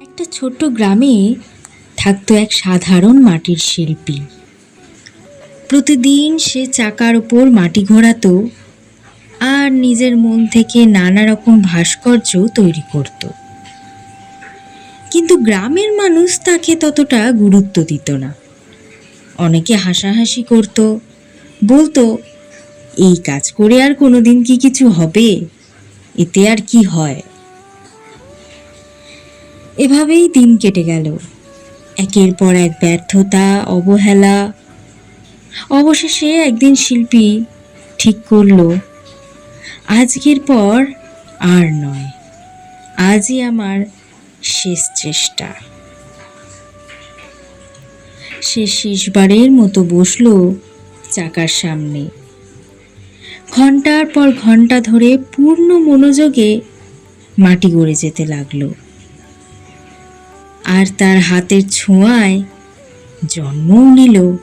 একটা ছোট্ট গ্রামে থাকতো এক সাধারণ মাটির শিল্পী। প্রতিদিন সে চাকার ওপর মাটি ঘোরাতো আর নিজের মন থেকে নানা রকম ভাস্কর্য তৈরি করত। কিন্তু গ্রামের মানুষ তাকে ততটা গুরুত্ব দিত না। অনেকে হাসাহাসি করত, বলতো, এই কাজ করে আর কোনোদিন কি কিছু হবে? এতে আর কি হয়? এভাবেই দিন কেটে গেল। একের পর এক ব্যর্থতা, অবহেলা। অবশেষে একদিন শিল্পী ঠিক করল, আজকের পর আর নয়। আজই আমার শেষ চেষ্টা। সে শেষবারের মতো বসল চাকার সামনে। ঘণ্টার পর ঘণ্টা ধরে পূর্ণ মনোযোগে মাটি গড়ে যেতে লাগল। আর তার হাতের ছোঁয়ায় জন্মও নিল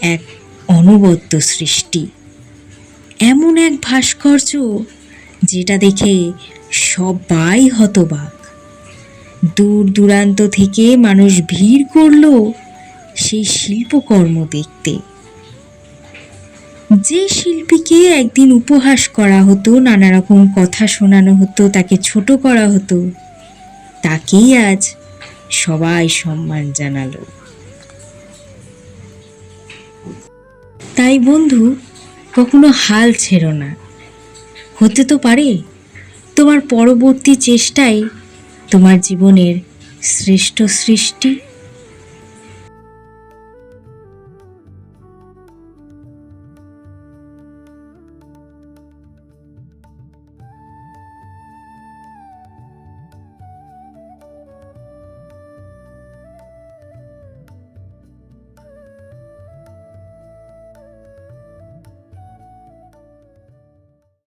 এক অনবদ্য সৃষ্টি। এমন এক ভাস্কর্য যেটা দেখে সবাই হতবাক। দূর দূরান্ত থেকে মানুষ ভিড় করল সেই শিল্পকর্ম দেখতে। যে শিল্পীকে একদিন উপহাস করা হতো, নানা রকম কথা শোনানো হতো, তাকে ছোট করা হতো, তাকেই আজ সবাই সম্মান জানালো। তাই বন্ধু, কখনো হাল ছেড়ো না। হতে তো পারে, তোমার পরবর্তী চেষ্টাই তোমার জীবনের শ্রেষ্ঠ সৃষ্টি।